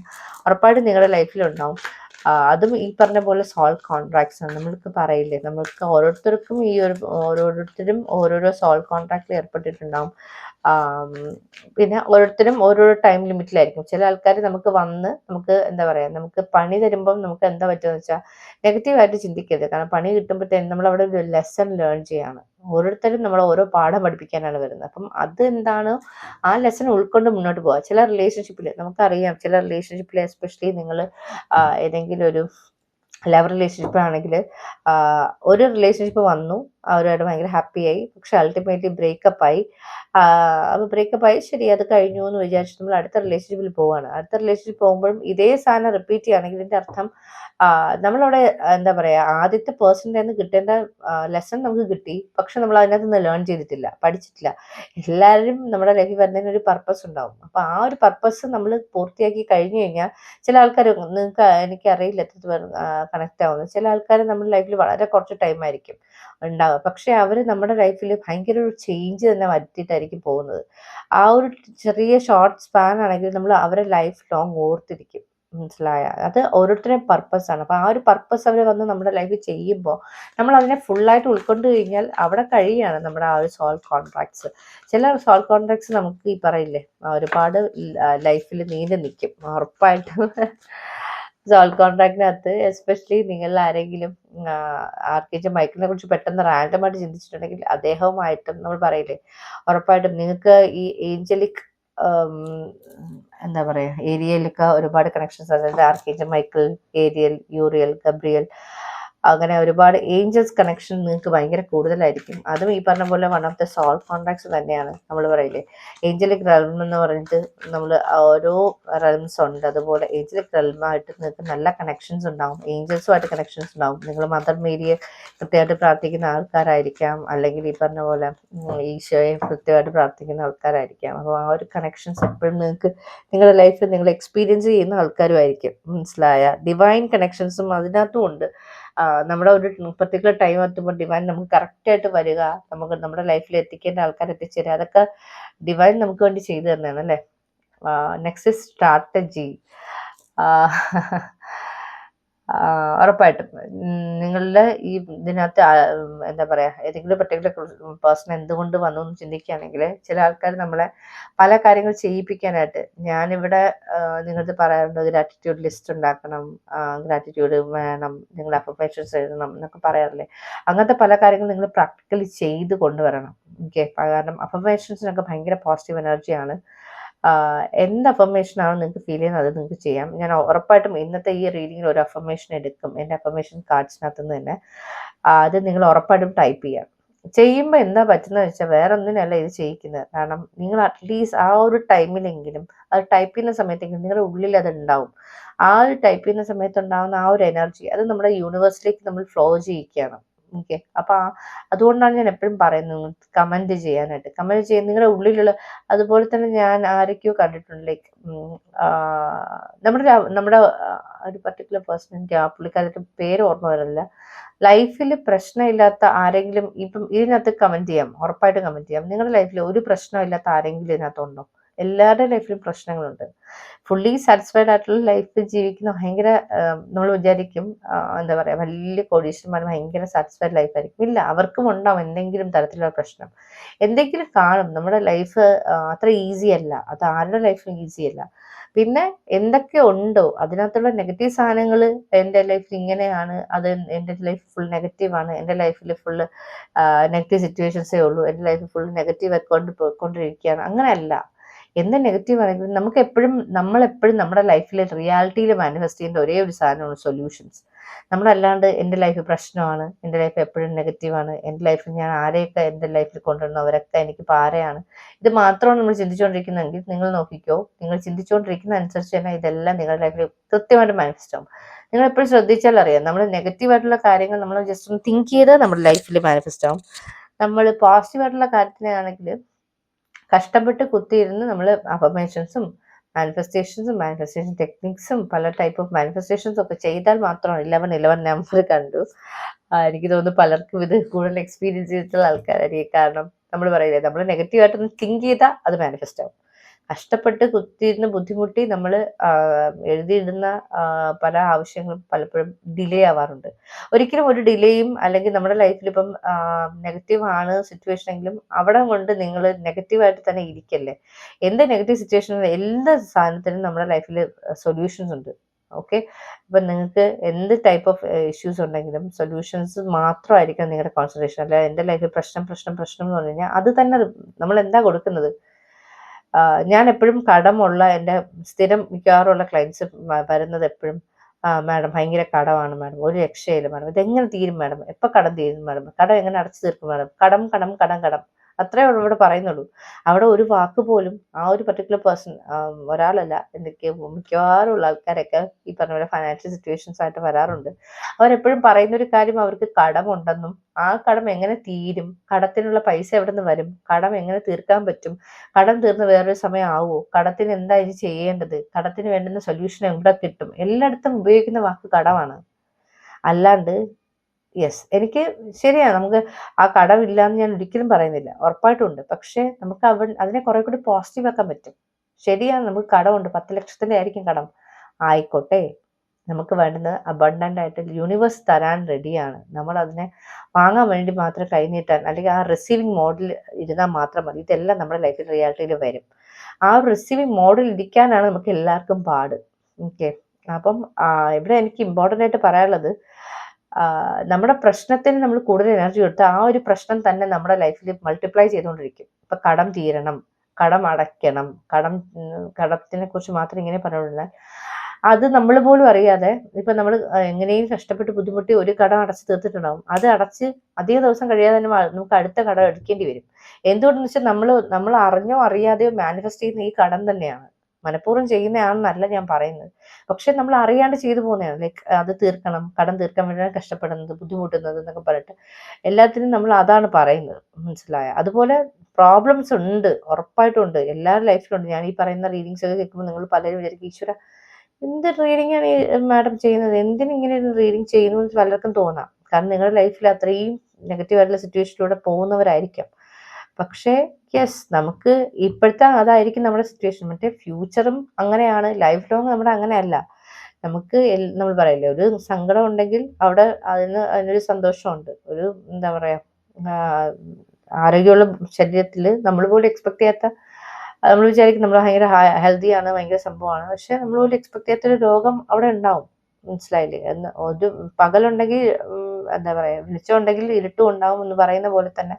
ഉറപ്പായിട്ടും നിങ്ങളുടെ ലൈഫിലുണ്ടാവും അതും ഈ പറഞ്ഞ പോലെ സോൾ കോൺട്രാക്ട്സ് ആണ്. നമ്മൾക്ക് പറയില്ലേ നമ്മൾക്ക് ഓരോരുത്തർക്കും ഈ ഒരു ഓരോരുത്തരും ഓരോരോ സോൾ കോൺട്രാക്റ്റിൽ ഏർപ്പെട്ടിട്ടുണ്ടാവും. പിന്നെ ഓരോരുത്തരും ഓരോരോ ടൈം ലിമിറ്റിലായിരിക്കും ചില ആൾക്കാർ നമുക്ക് വന്ന് നമുക്ക് എന്താ പറയുക നമുക്ക് പണി തരുമ്പം നമുക്ക് എന്താ പറ്റുമെന്ന് വെച്ചാൽ നെഗറ്റീവായിട്ട് ചിന്തിക്കരുത്. കാരണം പണി കിട്ടുമ്പോഴത്തേക്കും നമ്മൾ അവിടെ ഒരു ലെസൺ ലേൺ ചെയ്യാണ്. ഓരോരുത്തരും നമ്മൾ ഓരോ പാഠം പഠിപ്പിക്കാനാണ് വരുന്നത്. അപ്പം അത് എന്താണ്? ആ ലെസൺ ഉൾക്കൊണ്ട് മുന്നോട്ട് പോവുക. ചില റിലേഷൻഷിപ്പിൽ നമുക്കറിയാം ചില റിലേഷൻഷിപ്പിൽ എസ്പെഷ്യലി നിങ്ങൾ ഏതെങ്കിലും ഒരു ലവ് റിലേഷൻഷിപ്പ് ആണെങ്കിൽ ഒരു റിലേഷൻഷിപ്പ് വന്നു അവരുമായിട്ട് ഭയങ്കര ഹാപ്പിയായി പക്ഷെ അൾട്ടിമേറ്റ്ലി ബ്രേക്കപ്പ് ആയി. അപ്പോൾ ബ്രേക്കപ്പ് ആയി. ശരി അത് കഴിഞ്ഞു എന്ന് വിചാരിച്ചിട്ട് നമ്മൾ അടുത്ത റിലേഷൻഷിപ്പിൽ പോവാണ്. അടുത്ത റിലേഷൻഷിപ്പ് പോകുമ്പോഴും ഇതേ സാധനം റിപ്പീറ്റ് ചെയ്യുകയാണെങ്കിൽ ഇതിന്റെ അർത്ഥം നമ്മളവിടെ എന്താ പറയുക ആദ്യത്തെ പേഴ്സന്റെ നിന്ന് കിട്ടേണ്ട ലെസൺ നമുക്ക് കിട്ടി. പക്ഷെ നമ്മൾ അതിനകത്ത് നിന്ന് ലേൺ ചെയ്തിട്ടില്ല പഠിച്ചിട്ടില്ല. എല്ലാവരും നമ്മുടെ ലൈഫിൽ വരുന്നതിന് ഒരു പർപ്പസ് ഉണ്ടാവും. അപ്പോൾ ആ ഒരു പർപ്പസ് നമ്മൾ പൂർത്തിയാക്കി കഴിഞ്ഞു കഴിഞ്ഞാൽ ചില ആൾക്കാർ നിങ്ങൾക്ക് എനിക്കറിയില്ല എത്ര കണക്ട് ആവുന്നത് ചില ആൾക്കാർ നമ്മുടെ ലൈഫിൽ വളരെ കുറച്ച് ടൈം ആയിരിക്കും. ഉണ്ടാവുക. പക്ഷെ അവർ നമ്മുടെ ലൈഫിൽ ഭയങ്കര ഒരു ചേഞ്ച് തന്നെ വരുത്തിയിട്ടായിരിക്കും പോകുന്നത്. ആ ഒരു ചെറിയ ഷോർട്ട് സ്പാൻ ആണെങ്കിൽ നമ്മൾ അവരെ ലൈഫ് ലോങ് ഓർത്തിരിക്കും. മനസ്സിലായ? അത് ഓരോരുത്തരുടെയും പർപ്പസാണ് അപ്പോൾ ആ ഒരു പർപ്പസ് അവർ വന്ന് നമ്മുടെ ലൈഫിൽ ചെയ്യുമ്പോൾ നമ്മൾ അതിനെ ഫുള്ളായിട്ട് ഉൾക്കൊണ്ട് കഴിഞ്ഞാൽ അവിടെ കഴിയാണ് നമ്മുടെ ആ ഒരു സോൾ കോൺട്രാക്ട്സ് ചില സോൾ കോൺട്രാക്ട്സ് നമുക്ക് ഈ പറയില്ലേ ഒരുപാട് ലൈഫിൽ നീണ്ടു നിൽക്കും ഉറപ്പായിട്ടും. സോൾ കോൺട്രാക്റ്റിനകത്ത് എസ്പെഷ്യലി നിങ്ങൾ ആരെങ്കിലും ആർക്കെങ്കിലും മൈക്കിനെ കുറിച്ച് പെട്ടെന്ന് റാൻഡമായിട്ട് ചിന്തിച്ചിട്ടുണ്ടെങ്കിൽ അദ്ദേഹവുമായിട്ടും നമ്മൾ പറയില്ലേ? ഉറപ്പായിട്ടും നിങ്ങൾക്ക് ഈ ഏഞ്ചലിക് എന്താ പറയുക ഏരിയയിലൊക്കെ ഒരുപാട് കണക്ഷൻസ് അതായത് ആർക്കേജ് മൈക്കിൾ ഏരിയൽ യൂറിയൽ ഗബ്രിയൽ അങ്ങനെ ഒരുപാട് ഏഞ്ചൽസ് കണക്ഷൻ നിങ്ങൾക്ക് ഭയങ്കര കൂടുതലായിരിക്കും. അതും ഈ പറഞ്ഞ പോലെ one of the soul contracts തന്നെയാണ്. നമ്മൾ പറയില്ലേ ഏഞ്ചലിക് റെൽം എന്ന് പറഞ്ഞിട്ട് നമ്മൾ ഓരോ റെൽംസ് ഉണ്ട്. അതുപോലെ ഏഞ്ചലിക് റെൽമായിട്ട് നിങ്ങൾക്ക് നല്ല കണക്ഷൻസ് ഉണ്ടാവും. ഏഞ്ചൽസുമായിട്ട് കണക്ഷൻസ് ഉണ്ടാവും. നിങ്ങൾ മദർ മേരിയെ കൃത്യമായിട്ട് പ്രാർത്ഥിക്കുന്ന ആൾക്കാരായിരിക്കാം. അല്ലെങ്കിൽ ഈ പറഞ്ഞ പോലെ ഈശോയെ കൃത്യമായിട്ട് പ്രാർത്ഥിക്കുന്ന ആൾക്കാരായിരിക്കാം. അപ്പോൾ ആ ഒരു കണക്ഷൻസ് എപ്പോഴും നിങ്ങൾക്ക് നിങ്ങളുടെ ലൈഫിൽ നിങ്ങൾ എക്സ്പീരിയൻസ് ചെയ്യുന്ന ആൾക്കാരുമായിരിക്കും. മനസ്സിലായ? ഡിവൈൻ കണക്ഷൻസും അതിനകത്തും ഉണ്ട്. നമ്മുടെ ഒരു പെർട്ടിക്കുലർ ടൈം എത്തുമ്പോൾ ഡിവൈൻ നമുക്ക് കറക്റ്റായിട്ട് വരിക നമുക്ക് നമ്മുടെ ലൈഫിൽ എത്തിക്കേണ്ട ആൾക്കാർ എത്തിച്ചേരുക അതൊക്കെ ഡിവൈൻ നമുക്ക് വേണ്ടി ചെയ്തു തന്നെയാണ് അല്ലേ? നെക്സ്റ്റ് സ്ട്രാറ്റജി ഉറപ്പായിട്ടും. നിങ്ങളുടെ ഈ ഇതിനകത്ത് എന്താ പറയുക ഏതെങ്കിലും പർട്ടിക്കുലർ പേഴ്സൺ എന്തുകൊണ്ട് വന്നു എന്ന് ചിന്തിക്കുകയാണെങ്കിൽ ചില ആൾക്കാർ നമ്മളെ പല കാര്യങ്ങൾ ചെയ്യിപ്പിക്കാനായിട്ട് ഞാനിവിടെ നിങ്ങളത് പറയാറുണ്ട് ഗ്രാറ്റിറ്റ്യൂഡ് ലിസ്റ്റ് ഉണ്ടാക്കണം ഗ്രാറ്റിറ്റ്യൂഡ് വേണം നിങ്ങൾ അഫർമേഷൻസ് എഴുതണം എന്നൊക്കെ പറയാറില്ലേ? അങ്ങനത്തെ പല കാര്യങ്ങളും നിങ്ങൾ പ്രാക്ടിക്കലി ചെയ്ത് കൊണ്ടുവരണം. ഓക്കെ കാരണം അഫർമേഷൻസിനൊക്കെ ഭയങ്കര പോസിറ്റീവ് എനർജിയാണ് എന്ത് അഫർമേഷൻ ആണ് നിങ്ങൾക്ക് ഫീൽ ചെയ്യുന്നത് അത് നിങ്ങൾക്ക് ചെയ്യാം. ഞാൻ ഉറപ്പായിട്ടും ഇന്നത്തെ ഈ റീഡിങ്ങിൽ ഒരു അഫർമേഷൻ എടുക്കും. എന്റെ അഫർമേഷൻ കാർഡ്സിനകത്ത് നിന്ന് തന്നെ. അത് നിങ്ങൾ ഉറപ്പായിട്ടും ടൈപ്പ് ചെയ്യാം. ചെയ്യുമ്പോൾ എന്താ പറ്റുന്നത് വെച്ചാൽ വേറെ ഒന്നിനല്ല ഇത് ചെയ്യിക്കുന്നത്. കാരണം നിങ്ങൾ അറ്റ്ലീസ്റ്റ് ആ ഒരു ടൈമിലെങ്കിലും അത് ടൈപ്പ് ചെയ്യുന്ന സമയത്തെങ്കിലും നിങ്ങളുടെ ഉള്ളിൽ അത് ഉണ്ടാവും. ആ ഒരു ടൈപ്പ് ചെയ്യുന്ന സമയത്ത് ഉണ്ടാകുന്ന ആ ഒരു എനർജി അത് നമ്മുടെ യൂണിവേഴ്സിലേക്ക് നമ്മൾ ഫ്ലോ ചെയ്യിക്കുകയാണ്. ഓക്കെ അപ്പൊ അതുകൊണ്ടാണ് ഞാൻ എപ്പോഴും പറയുന്നത് കമന്റ് ചെയ്യാനായിട്ട്. കമന്റ് ചെയ്യാൻ നിങ്ങളുടെ ഉള്ളിലുള്ള അതുപോലെ തന്നെ ഞാൻ ആരൊക്കെയോ കണ്ടിട്ടുണ്ട് ലൈക്ക് നമ്മുടെ നമ്മുടെ ഒരു പർട്ടിക്കുലർ പേഴ്സൺ ആ പുള്ളിക്കാരുടെ പേര് ഓർമ്മ വരുന്നില്ല ലൈഫിൽ പ്രശ്നമില്ലാത്ത ആരെങ്കിലും ഇപ്പം ഇതിനകത്ത് കമന്റ് ചെയ്യാം ഉറപ്പായിട്ടും കമന്റ് ചെയ്യാം. നിങ്ങളുടെ ലൈഫിൽ ഒരു പ്രശ്നമില്ലാത്ത ആരെങ്കിലും ഇതിനകത്തുണ്ടോ എല്ലാവരുടെ ലൈഫിലും പ്രശ്നങ്ങളുണ്ട്. ഫുള്ളി സാറ്റിസ്ഫൈഡ് ആയിട്ടുള്ള ലൈഫ് ജീവിക്കുന്ന ഭയങ്കര നമ്മൾ വിചാരിക്കും എന്താ പറയുക വലിയ കോടീശ്വരന്മാർ ഭയങ്കര സാറ്റിസ്ഫൈഡ് ലൈഫായിരിക്കും ഇല്ല അവർക്കും ഉണ്ടാവും എന്തെങ്കിലും തരത്തിലുള്ള പ്രശ്നം. എന്തെങ്കിലും കാണും. നമ്മുടെ ലൈഫ് അത്ര ഈസി അല്ല. അത് ആരുടെ ലൈഫും ഈസി അല്ല. പിന്നെ എന്തൊക്കെ ഉണ്ടോ അതിനകത്തുള്ള നെഗറ്റീവ് സാധനങ്ങൾ എന്റെ ലൈഫിൽ ഇങ്ങനെയാണ് അത് എന്റെ ലൈഫ് ഫുൾ നെഗറ്റീവാണ് എന്റെ ലൈഫിൽ ഫുള്ള് നെഗറ്റീവ് സിറ്റുവേഷൻസേ ഉള്ളൂ എന്റെ ലൈഫ് ഫുൾ നെഗറ്റീവ് ആയിക്കൊണ്ട് പോയിക്കൊണ്ടിരിക്കുകയാണ് അങ്ങനെയല്ല. എന്ത് നെഗറ്റീവ് ആണെങ്കിലും നമുക്ക് എപ്പോഴും നമ്മൾ എപ്പോഴും നമ്മുടെ ലൈഫിൽ റിയാലിറ്റിയിൽ മാനിഫെസ്റ്റ് ചെയ്യുന്ന ഒരേ ഒരു സാധനമാണ് സൊല്യൂഷൻസ് നമ്മളല്ലാണ്ട് എന്റെ ലൈഫ് പ്രശ്നമാണ് എന്റെ ലൈഫ് എപ്പോഴും നെഗറ്റീവാണ് എന്റെ ലൈഫിൽ ഞാൻ ആരെയൊക്കെ എന്റെ ലൈഫിൽ കൊണ്ടുവരണം അവരൊക്കെ എനിക്ക് പാരയാണ്. ഇത് മാത്രമാണ് നമ്മൾ ചിന്തിച്ചുകൊണ്ടിരിക്കുന്നതെങ്കിൽ നിങ്ങൾ നോക്കിക്കോ നിങ്ങൾ ചിന്തിച്ചുകൊണ്ടിരിക്കുന്ന അനുസരിച്ച് തന്നെ ഇതെല്ലാം നിങ്ങളുടെ ലൈഫിൽ കൃത്യമായിട്ട് മാനിഫെസ്റ്റ് ആവും. നിങ്ങൾ എപ്പോഴും ശ്രദ്ധിച്ചാൽ അറിയാം നമ്മൾ നെഗറ്റീവായിട്ടുള്ള കാര്യങ്ങൾ നമ്മൾ ജസ്റ്റ് ഒന്ന് തിങ്ക് ചെയ്ത് നമ്മുടെ ലൈഫിൽ മാനിഫെസ്റ്റ് ആവും. നമ്മൾ പോസിറ്റീവായിട്ടുള്ള കാര്യത്തിനാണെങ്കിൽ കഷ്ടപ്പെട്ട് കുത്തിയിരുന്ന് നമ്മൾ അഫർമേഷൻസും മാനിഫെസ്റ്റേഷൻസും മാനിഫെസ്റ്റേഷൻ ടെക്നിക്സും പല ടൈപ്പ് ഓഫ് മാനിഫെസ്റ്റേഷൻസും ഒക്കെ ചെയ്താൽ മാത്രമാണ് ഇലവൻ ഇലവൻ നമ്പർ കണ്ടു. എനിക്ക് തോന്നുന്നു പലർക്കും ഇത് കൂടുതൽ എക്സ്പീരിയൻസ് ചെയ്തിട്ടുള്ള ആൾക്കാരായിരിക്കും. കാരണം നമ്മൾ പറയില്ലേ നമ്മൾ നെഗറ്റീവായിട്ടൊന്ന് തിങ്ക് ചെയ്താൽ അത് മാനിഫെസ്റ്റ് ആവും. കഷ്ടപ്പെട്ട് കുത്തിയിരുന്ന് ബുദ്ധിമുട്ടി നമ്മൾ എഴുതിയിടുന്ന പല ആവശ്യങ്ങളും പലപ്പോഴും ഡിലേ ആവാറുണ്ട്. ഒരിക്കലും ഒരു ഡിലേയും അല്ലെങ്കിൽ നമ്മുടെ ലൈഫിൽ ഇപ്പം നെഗറ്റീവ് ആണ് സിറ്റുവേഷൻ എങ്കിലും അവിടെ കൊണ്ട് നിങ്ങൾ നെഗറ്റീവായിട്ട് തന്നെ ഇരിക്കല്ലേ? എന്ത് നെഗറ്റീവ് സിറ്റുവേഷൻ എല്ലാ സാധനത്തിനും നമ്മുടെ ലൈഫിൽ സൊല്യൂഷൻസ് ഉണ്ട്. ഓക്കെ അപ്പം നിങ്ങൾക്ക് എന്ത് ടൈപ്പ് ഓഫ് ഇഷ്യൂസ് ഉണ്ടെങ്കിലും സൊല്യൂഷൻസ് മാത്രമായിരിക്കും നിങ്ങളുടെ കോൺസെൻട്രേഷൻ അല്ല എന്റെ ലൈഫിൽ പ്രശ്നം പ്രശ്നം പ്രശ്നം എന്ന് പറഞ്ഞു കഴിഞ്ഞാൽ അത് തന്നെ നമ്മൾ എന്താ കൊടുക്കുന്നത്? ഞാൻ എപ്പോഴും കടമുള്ള എന്റെ സ്ഥിരം മിക്കവാറുള്ള ക്ലയൻസ് വരുന്നത് എപ്പോഴും മാഡം ഭയങ്കര കടമാണ് മാഡം ഒരു രക്ഷയില്ല മാഡം ഇതെങ്ങനെ തീരും മാഡം എപ്പോൾ കടം തീരും മാഡം കടം എങ്ങനെ അടച്ചു തീർക്കും മാഡം കടം കടം കടം കടം. അത്രേ ഇവിടെ പറയുന്നുള്ളൂ. അവിടെ ഒരു വാക്ക് പോലും ആ ഒരു പർട്ടിക്കുലർ പേഴ്സൺ ഒരാളല്ല എന്തൊക്കെയോ മിക്കവാറും ഉള്ള ആൾക്കാരൊക്കെ ഈ പറഞ്ഞ പോലെ ഫൈനാൻഷ്യൽ സിറ്റുവേഷൻസ് ആയിട്ട് വരാറുണ്ട്. അവരെപ്പോഴും പറയുന്ന ഒരു കാര്യം അവർക്ക് കടമുണ്ടെന്നും ആ കടം എങ്ങനെ തീരും കടത്തിനുള്ള പൈസ എവിടെ നിന്ന് വരും കടം എങ്ങനെ തീർക്കാൻ പറ്റും കടം തീർന്ന് വേറൊരു സമയം ആവുമോ കടത്തിന് എന്താ ഇനി ചെയ്യേണ്ടത് കടത്തിന് വേണ്ടുന്ന സൊല്യൂഷൻ എവിടെ കിട്ടും എല്ലായിടത്തും ഉപയോഗിക്കുന്ന വാക്ക് കടമാണ്. അല്ലാണ്ട് യെസ് എനിക്ക് ശരിയാണ്. നമുക്ക് ആ കടമില്ല എന്ന് ഞാൻ ഒരിക്കലും പറയുന്നില്ല. ഉറപ്പായിട്ടുണ്ട്. പക്ഷേ നമുക്ക് അവ അതിനെ കുറെ കൂടി പോസിറ്റീവ് ആക്കാൻ പറ്റും. ശരിയാണ്. നമുക്ക് കടമുണ്ട്. പത്ത് ലക്ഷത്തിന്റെ ആയിരിക്കും കടം. ആയിക്കോട്ടെ. നമുക്ക് വേണ്ടുന്നത് അബണ്ടന്റ് ആയിട്ട് യൂണിവേഴ്സ് തരാൻ റെഡിയാണ് നമ്മൾ അതിനെ വാങ്ങാൻ വേണ്ടി മാത്രം കൈനീട്ടാൻ അല്ലെങ്കിൽ ആ റിസീവിങ് മോഡിൽ ഇരുന്നാൽ മാത്രം മതി. ഇതെല്ലാം നമ്മുടെ ലൈഫിൽ റിയാലിറ്റിയിൽ വരും. ആ റിസീവിങ് മോഡിൽ ഇരിക്കാനാണ് നമുക്ക് എല്ലാവർക്കും പാട്. ഓക്കെ അപ്പം ഇവിടെ എനിക്ക് ഇമ്പോർട്ടന്റ് ആയിട്ട് പറയാനുള്ളത് നമ്മുടെ പ്രശ്നത്തിന് നമ്മൾ കൂടുതൽ എനർജി കൊടുത്ത് ആ ഒരു പ്രശ്നം തന്നെ നമ്മുടെ ലൈഫിൽ മൾട്ടിപ്ലൈ ചെയ്തുകൊണ്ടിരിക്കും. ഇപ്പൊ കടം തീരണം കടം അടയ്ക്കണം കടം കടത്തിനെ കുറിച്ച് മാത്രം ഇങ്ങനെ പറഞ്ഞുകൊണ്ടിരുന്നാൽ അത് നമ്മൾ പോലും അറിയാതെ ഇപ്പൊ നമ്മൾ എങ്ങനെയും കഷ്ടപ്പെട്ട് ബുദ്ധിമുട്ടി ഒരു കടം അടച്ച് തീർത്തിട്ടുണ്ടാവും. അത് അടച്ച് അധിക ദിവസം കഴിയാതെ തന്നെ നമുക്ക് അടുത്ത കടം എടുക്കേണ്ടി വരും. എന്തുകൊണ്ടെന്ന് വെച്ചാൽ നമ്മൾ നമ്മൾ അറിഞ്ഞോ അറിയാതെയോ മാനിഫെസ്റ്റ് ചെയ്യുന്ന ഈ കടം തന്നെയാണ്. മനഃപൂർവം ചെയ്യുന്നതാണെന്നല്ല ഞാൻ പറയുന്നത്. പക്ഷെ നമ്മൾ അറിയാണ്ട് ചെയ്തു പോകുന്നതാണ്. ലൈക്ക് അത് തീർക്കണം കടം തീർക്കാൻ വേണ്ടിയാണ് കഷ്ടപ്പെടുന്നത് ബുദ്ധിമുട്ടുന്നത് എന്നൊക്കെ പറഞ്ഞിട്ട് എല്ലാത്തിനും നമ്മൾ അതാണ് പറയുന്നത്. മനസ്സിലായ? അതുപോലെ പ്രോബ്ലംസ് ഉണ്ട് ഉറപ്പായിട്ടും ഉണ്ട് എല്ലാവരുടെ ലൈഫിലുണ്ട് ഞാൻ ഈ പറയുന്ന റീഡിങ്സ് ഒക്കെ കേൾക്കുമ്പോൾ നിങ്ങൾ പലരും വിചാരിക്കും ഈശ്വര എന്ത് റീഡിങ്ങാണ് ഈ മാഡം ചെയ്യുന്നത്? എന്തിനിങ്ങനെ ഒരു റീഡിങ് ചെയ്യുന്നു എന്ന് പലർക്കും തോന്നാം. കാരണം നിങ്ങളുടെ ലൈഫിൽ അത്രയും നെഗറ്റീവായിട്ടുള്ള സിറ്റുവേഷനിലൂടെ പോകുന്നവരായിരിക്കാം. പക്ഷേ യെസ് നമുക്ക് ഇപ്പോഴത്തെ അതായിരിക്കും നമ്മുടെ സിറ്റുവേഷൻ മറ്റേ ഫ്യൂച്ചറും അങ്ങനെയാണ്. ലൈഫ് ലോങ് നമ്മുടെ അങ്ങനെയല്ല. നമുക്ക് നമ്മൾ പറയില്ലേ ഒരു സങ്കടം ഉണ്ടെങ്കിൽ അവിടെ അതിന് അതിനൊരു സന്തോഷമുണ്ട്. ഒരു എന്താ പറയാ ആരോഗ്യമുള്ള ശരീരത്തിൽ നമ്മൾ പോലും എക്സ്പെക്ട് ചെയ്യാത്ത നമ്മൾ വിചാരിക്കും നമ്മൾ ഭയങ്കര ഹെൽത്തിയാണ് ഭയങ്കര സംഭവമാണ്. പക്ഷെ നമ്മൾ പോലും എക്സ്പെക്ട് ചെയ്യാത്തൊരു രോഗം അവിടെ ഉണ്ടാവും. മനസ്സിലായില്ലേ? എന്ന് ഒരു പകലുണ്ടെങ്കിൽ എന്താ പറയാ വെളിച്ചമുണ്ടെങ്കിൽ ഇരുട്ടും ഉണ്ടാവും എന്ന് പറയുന്ന പോലെ തന്നെ.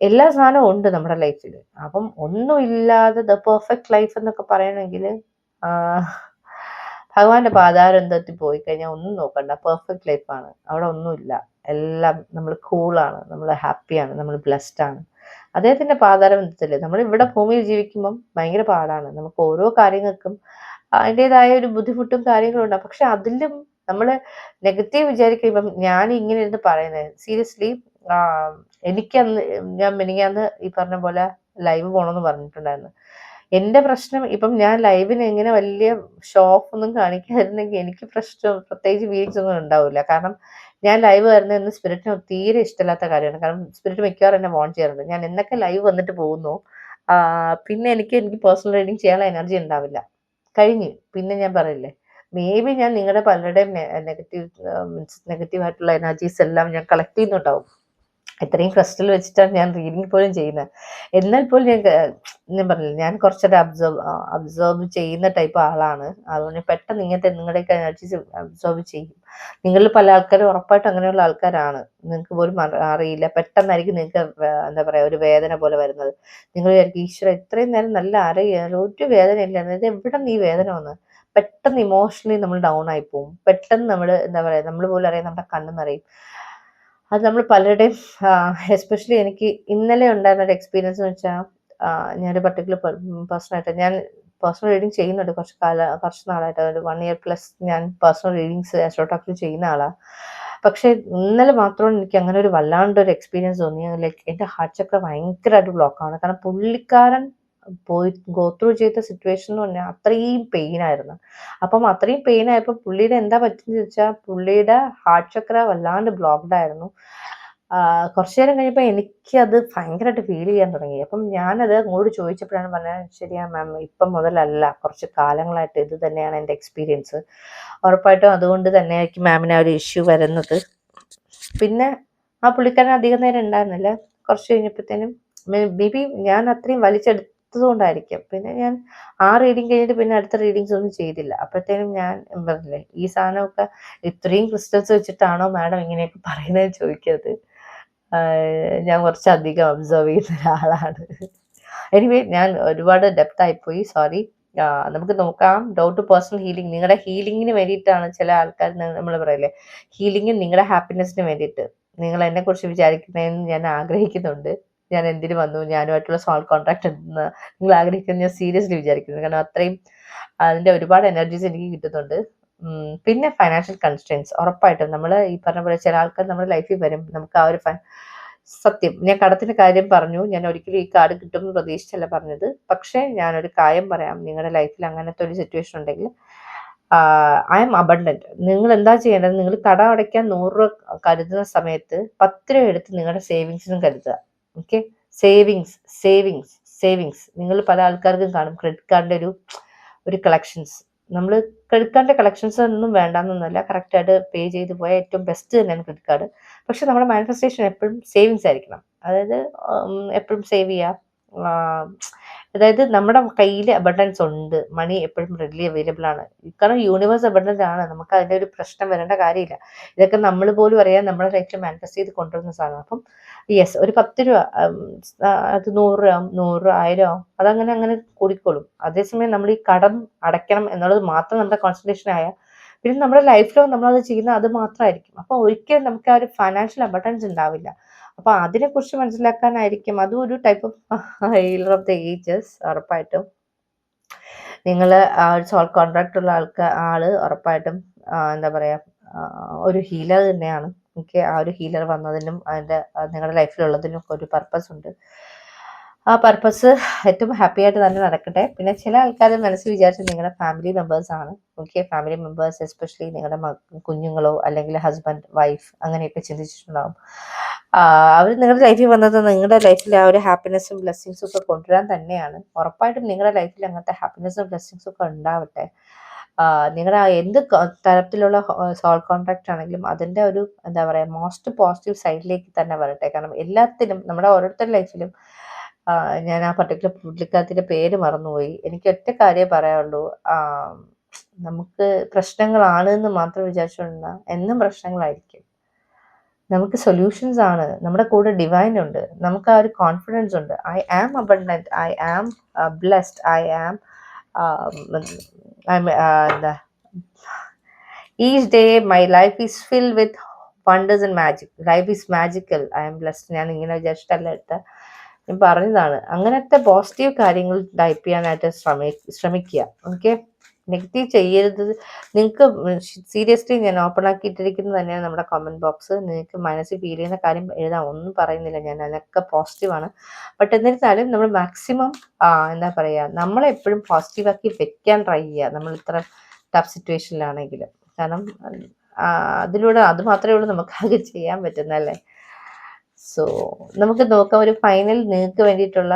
എല്ലാ സാധനവും ഉണ്ട് നമ്മുടെ ലൈഫിൽ അപ്പം ഒന്നുമില്ലാതെ ദ പെർഫെക്റ്റ് ലൈഫ് എന്നൊക്കെ പറയണമെങ്കിൽ ഭഗവാന്റെ പാതാരന്തത്തിൽ പോയി കഴിഞ്ഞാൽ ഒന്നും നോക്കണ്ട. പെർഫെക്റ്റ് ലൈഫാണ് അവിടെ ഒന്നുമില്ല എല്ലാം നമ്മൾ കൂളാണ് നമ്മൾ ഹാപ്പിയാണ് നമ്മൾ ബ്ലെസ്ഡ് ആണ്. അദ്ദേഹത്തിന്റെ പാതാരബന്ധത്തിൽ നമ്മൾ ഇവിടെ ഭൂമിയിൽ ജീവിക്കുമ്പം ഭയങ്കര പാടാണ്. നമുക്ക് ഓരോ കാര്യങ്ങൾക്കും അതിന്റെതായ ഒരു ബുദ്ധിമുട്ടും കാര്യങ്ങളും ഉണ്ട് പക്ഷെ അതിലും നമ്മൾ നെഗറ്റീവ് വിചാരിക്കുമ്പം ഞാൻ ഇങ്ങനെ ഇരുന്ന് പറയുന്നത് സീരിയസ്ലി എനിക്കന്ന് ഞാൻ മിനിങ്ങാന്ന് ഈ പറഞ്ഞ പോലെ ലൈവ് പോകണമെന്ന് പറഞ്ഞിട്ടുണ്ടായിരുന്നു. എന്റെ പ്രശ്നം ഇപ്പം ഞാൻ ലൈവിന് എങ്ങനെ വലിയ ഷോപ്പ് ഒന്നും കാണിക്കാതിരുന്നെങ്കിൽ എനിക്ക് പ്രശ്നം പ്രത്യേകിച്ച് ഫീലിങ്സ് ഒന്നും ഉണ്ടാവില്ല. കാരണം ഞാൻ ലൈവ് വരുന്നതെന്ന് സ്പിരിറ്റിന് തീരെ ഇഷ്ടമില്ലാത്ത കാര്യമാണ്. കാരണം സ്പിരിറ്റ് മിക്കവാറും എന്നെ വോൺ ചെയ്യാറുണ്ട്. ഞാൻ എന്നൊക്കെ ലൈവ് വന്നിട്ട് പോകുന്നു. പിന്നെ എനിക്ക് എനിക്ക് പേഴ്സണൽ റീഡിങ് ചെയ്യാനുള്ള എനർജി ഉണ്ടാവില്ല. കഴിഞ്ഞു. പിന്നെ ഞാൻ പറയില്ലേ മേ ബി ഞാൻ നിങ്ങളുടെ പലരുടെയും നെഗറ്റീവ് മീൻസ് നെഗറ്റീവ് ആയിട്ടുള്ള എനർജീസ് എല്ലാം ഞാൻ കളക്ട് ചെയ്യുന്നുണ്ടാവും. ഇത്രയും ക്രിസ്റ്റൽ വെച്ചിട്ടാണ് ഞാൻ റീഡിങ് പോലും ചെയ്യുന്നത്. എന്നാൽ പോലും ഞാൻ ഞാൻ പറഞ്ഞില്ല ഞാൻ കുറച്ചൊരു അബ്സോർവ് അബ്സോർവ് ചെയ്യുന്ന ടൈപ്പ് ആളാണ്. അതുകൊണ്ട് പെട്ടെന്ന് ഇങ്ങനത്തെ നിങ്ങളുടെയൊക്കെ എനർജീസ് അബ്സോർവ് ചെയ്യും. നിങ്ങളിൽ പല ആൾക്കാരും ഉറപ്പായിട്ടും അങ്ങനെയുള്ള ആൾക്കാരാണ്. നിങ്ങൾക്ക് പോലും അറിയില്ല. പെട്ടെന്നായിരിക്കും നിങ്ങൾക്ക് എന്താ പറയുക ഒരു വേദന പോലെ വരുന്നത്. നിങ്ങൾ വിചാരിക്കും ഈശ്വര ഇത്രയും നേരം നല്ല അറിയാൻ ഒരു വേദന ഇല്ല. അതായത് എവിടെ നീ വേദന വന്ന്? പെട്ടെന്ന് ഇമോഷണലി നമ്മൾ ഡൗൺ ആയി പോകും പെട്ടെന്ന് നമ്മൾ എന്താ പറയുക നമ്മൾ പോലും അറിയാം നമ്മുടെ കണ്ണെന്നറിയും നിറയും. അത് നമ്മൾ പലരുടെയും എസ്പെഷ്യലി എനിക്ക് ഇന്നലെ ഉണ്ടായിരുന്ന ഒരു എക്സ്പീരിയൻസ് എന്ന് വെച്ചാൽ ഞാനൊരു പർട്ടിക്കുലർ പേഴ്സണായിട്ട് ഞാൻ പേഴ്സണൽ റീഡിങ് ചെയ്യുന്നുണ്ട് കുറച്ച് കാല കുറച്ച് നാളായിട്ട്. ഒരു വൺ ഇയർ പ്ലസ് ഞാൻ പേഴ്സണൽ റീഡിങ്സ് ആസ്ട്രോടോക്കിൽ ചെയ്യുന്ന ആളാണ് പക്ഷേ ഇന്നലെ മാത്രമാണ് എനിക്ക് അങ്ങനെ ഒരു വല്ലാണ്ട് ഒരു എക്സ്പീരിയൻസ് തോന്നി. ലൈക്ക് എന്റെ ഹാർട്ട് ചക്ര ഭയങ്കരമായിട്ട് ബ്ലോക്കാണ് കാരണം പുള്ളിക്കാരൻ പോയി ഗോ ത്രൂ ചെയ്ത സിറ്റുവേഷൻ എന്ന് പറഞ്ഞാൽ അത്രയും പെയിൻ ആയിരുന്നു. അപ്പം അത്രയും പെയിൻ ആയപ്പോൾ പുള്ളിയുടെ എന്താ പറ്റിയെന്ന് ചോദിച്ചാൽ പുള്ളിയുടെ ഹാർട്ട് ചക്ര വല്ലാണ്ട് ബ്ലോക്ക്ഡ് ആയിരുന്നു. കുറച്ചു നേരം കഴിഞ്ഞപ്പോൾ എനിക്കത് ഭയങ്കരമായിട്ട് ഫീൽ ചെയ്യാൻ തുടങ്ങി. അപ്പം ഞാനത് അങ്ങോട്ട് ചോദിച്ചപ്പോഴാണ് പറഞ്ഞത് ശരിയാ മാം ഇപ്പം മുതലല്ല കുറച്ച് കാലങ്ങളായിട്ട് ഇത് തന്നെയാണ് എന്റെ എക്സ്പീരിയൻസ് ഉറപ്പായിട്ടും അതുകൊണ്ട് തന്നെയായിരിക്കും മാമിന് ആ ഒരു ഇഷ്യൂ വരുന്നത്. പിന്നെ ആ പുള്ളിക്കാരൻ അധികം നേരം ഉണ്ടായിരുന്നില്ല. കുറച്ച് കഴിഞ്ഞപ്പോഴത്തേനും മേ ബി ഞാൻ അത്രയും വലിച്ചെടുത്ത് കൊണ്ടായിരിക്കും പിന്നെ ഞാൻ ആ റീഡിങ് കഴിഞ്ഞിട്ട് പിന്നെ അടുത്ത റീഡിങ്സ് ഒന്നും ചെയ്തില്ല. അപ്പോഴത്തേനും ഞാൻ പറഞ്ഞില്ലേ ഈ സാധനമൊക്കെ ഇത്രയും ക്രിസ്റ്റൽസ് വെച്ചിട്ടാണോ മാഡം ഇങ്ങനെയൊക്കെ പറയുന്നത് ചോദിക്കരുത്. ഞാൻ കുറച്ചധികം ഒബ്സർവ് ചെയ്യുന്ന ഒരാളാണ്. എനിവേ ഞാൻ ഒരുപാട് ഡെപ്ത് ആയിപ്പോയി. സോറി നമുക്ക് നോക്കാം. ഡൗട്ട് പേഴ്സണൽ ഹീലിംഗ് നിങ്ങളുടെ ഹീലിങ്ങിന് വേണ്ടിയിട്ടാണ് ചില ആൾക്കാർ നമ്മൾ പറയില്ലേ ഹീലിംഗ് നിങ്ങളുടെ ഹാപ്പിനെസ്സിന് വേണ്ടിയിട്ട്. നിങ്ങൾ എന്നെക്കുറിച്ച് വിചാരിക്കുന്നതെന്ന് ഞാൻ ആഗ്രഹിക്കുന്നുണ്ട്. ഞാൻ എന്തിന് വന്നു? ഞാനുമായിട്ടുള്ള സോൾ കോൺട്രാക്ട് എന്ന് നിങ്ങൾ ആഗ്രഹിക്കുന്നത് ഞാൻ സീരിയസ്ലി വിചാരിക്കുന്നു. കാരണം അത്രയും അതിന്റെ ഒരുപാട് എനർജീസ് എനിക്ക് കിട്ടുന്നുണ്ട്. പിന്നെ ഫൈനാൻഷ്യൽ കൺസ്ട്രെൻസ് ഉറപ്പായിട്ടും നമ്മൾ ഈ പറഞ്ഞ പോലെ ചില ആൾക്കാർ നമ്മുടെ ലൈഫിൽ വരും. നമുക്ക് ആ ഒരു സത്യം. ഞാൻ കടത്തിന്റെ കാര്യം പറഞ്ഞു. ഞാൻ ഒരിക്കലും ഈ കാർഡ് കിട്ടുമെന്ന് പ്രതീക്ഷിച്ചല്ല പറഞ്ഞത്. പക്ഷേ ഞാനൊരു കാര്യം പറയാം. നിങ്ങളുടെ ലൈഫിൽ അങ്ങനത്തെ ഒരു സിറ്റുവേഷൻ ഉണ്ടെങ്കിൽ ഐ എം അബണ്ടന്റ് നിങ്ങൾ എന്താ ചെയ്യേണ്ടത്? നിങ്ങൾ കട അടയ്ക്കാൻ നൂറ് രൂപ കരുതുന്ന സമയത്ത് പത്ത് രൂപ എടുത്ത് നിങ്ങളുടെ സേവിങ്സിനും കരുതുക. ഓക്കെ സേവിങ്സ് സേവിങ്സ് സേവിങ്സ് നിങ്ങൾ പല ആൾക്കാർക്കും കാണും. ക്രെഡിറ്റ് കാർഡിന്റെ ഒരു ഒരു കളക്ഷൻസ് നമ്മൾ ക്രെഡിറ്റ് കാർഡിന്റെ കളക്ഷൻസ് ഒന്നും വേണ്ടാന്നൊന്നുമല്ല. കറക്റ്റായിട്ട് പേ ചെയ്ത് പോയ ഏറ്റവും ബെസ്റ്റ് തന്നെയാണ് ക്രെഡിറ്റ് കാർഡ് പക്ഷെ നമ്മുടെ മാനിഫെസ്റ്റേഷൻ എപ്പോഴും സേവിങ്സ് ആയിരിക്കണം. അതായത് എപ്പോഴും സേവ് ചെയ്യുക അതായത് നമ്മുടെ കയ്യിൽ അബണ്ടൻസ് ഉണ്ട്. മണി എപ്പോഴും റെഡിലി അവൈലബിൾ ആണ്. കാരണം യൂണിവേഴ്സ് അബണ്ടന്റ് ആണ്. നമുക്ക് അതിന്റെ ഒരു പ്രശ്നം വരേണ്ട കാര്യമില്ല. ഇതൊക്കെ നമ്മൾ പോലും അറിയാൻ നമ്മുടെ ലൈഫിൽ മാനിഫെസ്റ്റ് ചെയ്ത് കൊണ്ടുവരുന്ന സാധനം. അപ്പം യെസ് ഒരു പത്ത് രൂപ അത് നൂറ് രൂപ നൂറ് രൂപ ആയിരം ആവും. അതങ്ങനെ അങ്ങനെ കൂടിക്കോളും. അതേസമയം നമ്മൾ ഈ കടം അടയ്ക്കണം എന്നുള്ളത് മാത്രം നമ്മുടെ കോൺസെൻട്രേഷൻ ആയാൽ പിന്നെ നമ്മുടെ ലൈഫിലോ നമ്മളത് ചെയ്യുന്ന അത് മാത്രമായിരിക്കും. അപ്പോൾ ഒരിക്കലും നമുക്ക് ആ ഒരു ഫൈനാൻഷ്യൽ അബണ്ടൻസ് ഉണ്ടാവില്ല. അപ്പൊ അതിനെക്കുറിച്ച് മനസ്സിലാക്കാനായിരിക്കും. അതും ഒരു type of healer of the ages ഉറപ്പായിട്ടും. നിങ്ങൾ സോൾ കോൺട്രാക്ട് ഉള്ള ആൾക്ക് ആൾ ഉറപ്പായിട്ടും എന്താ പറയാ ഒരു ഹീലർ തന്നെയാണ്. ഓക്കെ ആ ഒരു ഹീലർ വന്നതിനും അതിന്റെ നിങ്ങളുടെ ലൈഫിലുള്ളതിനും ഒരു പർപ്പസ് ഉണ്ട്. ആ പർപ്പസ് ഏറ്റവും ഹാപ്പി ആയിട്ട് തന്നെ നടക്കട്ടെ. പിന്നെ ചില ആൾക്കാർ മനസ്സിൽ വിചാരിച്ച നിങ്ങളുടെ ഫാമിലി മെമ്പേഴ്സ് ആണ്. ഓക്കെ ഫാമിലി മെമ്പേഴ്സ് എസ്പെഷ്യലി നിങ്ങളുടെ കുഞ്ഞുങ്ങളോ അല്ലെങ്കിൽ ഹസ്ബൻഡ് വൈഫ് അങ്ങനെയൊക്കെ ചിന്തിച്ചിട്ടുണ്ടാവും. അവർ നിങ്ങളുടെ ലൈഫിൽ വന്നത് നിങ്ങളുടെ ലൈഫിൽ ആ ഒരു ഹാപ്പിനെസ്സും ബ്ലെസ്സിങ്സും ഒക്കെ കൊണ്ടുവരാൻ തന്നെയാണ്. ഉറപ്പായിട്ടും നിങ്ങളുടെ ലൈഫിൽ അങ്ങനത്തെ ഹാപ്പിനെസ്സും ബ്ലെസ്സിങ്സും ഒക്കെ ഉണ്ടാവട്ടെ. നിങ്ങളുടെ എന്ത് തരത്തിലുള്ള സോൾ കോൺട്രാക്റ്റ് ആണെങ്കിലും അതിന്റെ ഒരു എന്താ പറയുക മോസ്റ്റ് പോസിറ്റീവ് സൈഡിലേക്ക് തന്നെ വരട്ടെ. കാരണം എല്ലാത്തിനും നമ്മുടെ ഓരോരുത്തരുടെ ലൈഫിലും ഞാൻ ആ പർട്ടിക്കുലർ പുള്ളിക്കാരത്തിന്റെ പേര് മറന്നുപോയി. എനിക്ക് ഒറ്റ കാര്യമേ പറയാനുള്ളൂ. നമുക്ക് പ്രശ്നങ്ങളാണ് എന്ന് മാത്രം വിചാരിച്ചുകൊണ്ട എന്നും പ്രശ്നങ്ങളായിരിക്കും. നമുക്ക് സൊല്യൂഷൻസ് ആണ്. നമ്മുടെ കൂടെ ഡിവൈൻ ഉണ്ട്. നമുക്ക് ആ ഒരു കോൺഫിഡൻസ് ഉണ്ട്. I am abundant I am blessed I am എന്താ? Each day my life is fill with wonders and magic life is magical I am blessed ഞാൻ ഇങ്ങനെ വിചാരിച്ചിട്ടല്ല എടുത്ത. ഞാൻ പറഞ്ഞതാണ്. അങ്ങനത്തെ പോസിറ്റീവ് കാര്യങ്ങൾ ടൈപ്പ് ചെയ്യാനായിട്ട് ശ്രമി ശ്രമിക്കുക. ഓക്കെ നെഗറ്റീവ് ചെയ്യരുത്. നിങ്ങൾക്ക് സീരിയസ്ലി ഞാൻ ഓപ്പൺ ആക്കിയിട്ടിരിക്കുന്നത് തന്നെയാണ് നമ്മുടെ കമന്റ് ബോക്സ് നിങ്ങൾക്ക് മനസ്സിൽ ഫീൽ ചെയ്യുന്ന കാര്യം എഴുതാൻ ഒന്നും പറയുന്നില്ല ഞാൻ. അതിനൊക്കെ പോസിറ്റീവാണ് ബട്ട് എന്നിരുന്നാലും നമ്മൾ മാക്സിമം എന്താ പറയുക നമ്മളെപ്പോഴും പോസിറ്റീവാക്കി വെക്കാൻ ട്രൈ ചെയ്യുക. നമ്മൾ ഇത്ര ടഫ് സിറ്റുവേഷനിലാണെങ്കിൽ കാരണം അതിലൂടെ അത് മാത്രമേ ഉള്ളൂ നമുക്ക് ആകെ ചെയ്യാൻ പറ്റുന്നല്ലേ സോ നമുക്ക് നോക്കാം ഒരു ഫൈനൽ നിങ്ങൾക്ക് വേണ്ടിയിട്ടുള്ള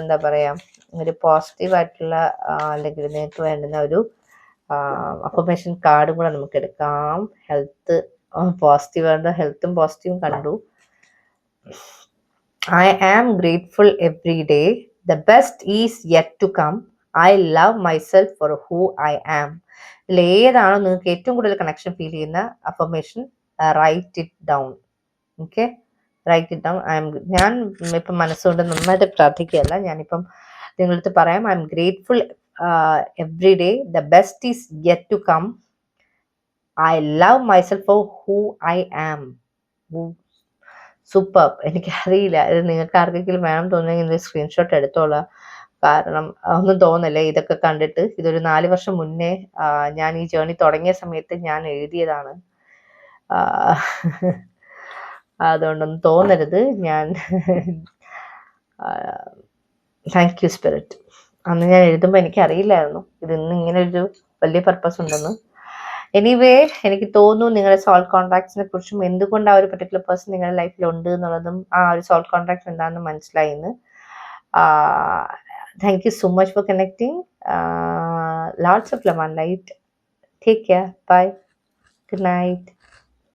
എന്താ പറയാ ഒരു പോസിറ്റീവ് ആയിട്ടുള്ള അല്ലെങ്കിൽ നിങ്ങൾക്ക് വേണ്ടുന്ന ഒരു അഫർമേഷൻ കാർഡും കൂടെ നമുക്ക് എടുക്കാം. ഹെൽത്ത് പോസിറ്റീവ് ആണ് ഹെൽത്തും പോസിറ്റീവും കണ്ടു. I am grateful every day the best is yet to come I love myself for who I am ഇതിൽ ഏതാണോ നിങ്ങൾക്ക് ഏറ്റവും കൂടുതൽ കണക്ഷൻ ഫീൽ ചെയ്യുന്ന affirmation write it down okay it down I am ഞാൻ ഇപ്പം മനസ്സുകൊണ്ട് നന്നായിട്ട് പ്രാർത്ഥിക്കുകയല്ല. ഞാനിപ്പം നിങ്ങളടുത്ത് പറയാം I am grateful every day the best is get to come I love myself for who I am super എനിക്കറിയില്ല. ഇത് നിങ്ങൾക്ക് ആർക്കെങ്കിലും വേണം തോന്നുന്നെങ്കിൽ സ്ക്രീൻഷോട്ട് എടുത്തോളാം. കാരണം ഒന്നും തോന്നല്ലേ ഇതൊക്കെ കണ്ടിട്ട് ഇതൊരു നാല് വർഷം മുന്നേ ഞാൻ ഈ ജേണി തുടങ്ങിയ സമയത്ത് ഞാൻ എഴുതിയതാണ്. അതുകൊണ്ടൊന്നും തോന്നരുത്. ഞാൻ താങ്ക് യു സ്പിരിറ്റ് അന്ന് ഞാൻ എഴുതുമ്പോൾ എനിക്ക് അറിയില്ലായിരുന്നു ഇതിന്ന് ഇങ്ങനെ ഒരു വലിയ പർപ്പസ് ഉണ്ടെന്ന്. എനിവേ എനിക്ക് തോന്നുന്നു നിങ്ങളുടെ സോൾ കോൺട്രാക്ട്സിനെ കുറിച്ചും എന്തുകൊണ്ട് ആ ഒരു പെർട്ടിക്കുലർ പേഴ്സൺ നിങ്ങളുടെ ലൈഫിൽ ഉണ്ട് എന്നുള്ളതും ആ ഒരു സോൾ കോൺട്രാക്ട് എന്താണെന്ന് മനസ്സിലായി എന്ന് thank you so much for connecting lots of love light take care bye good night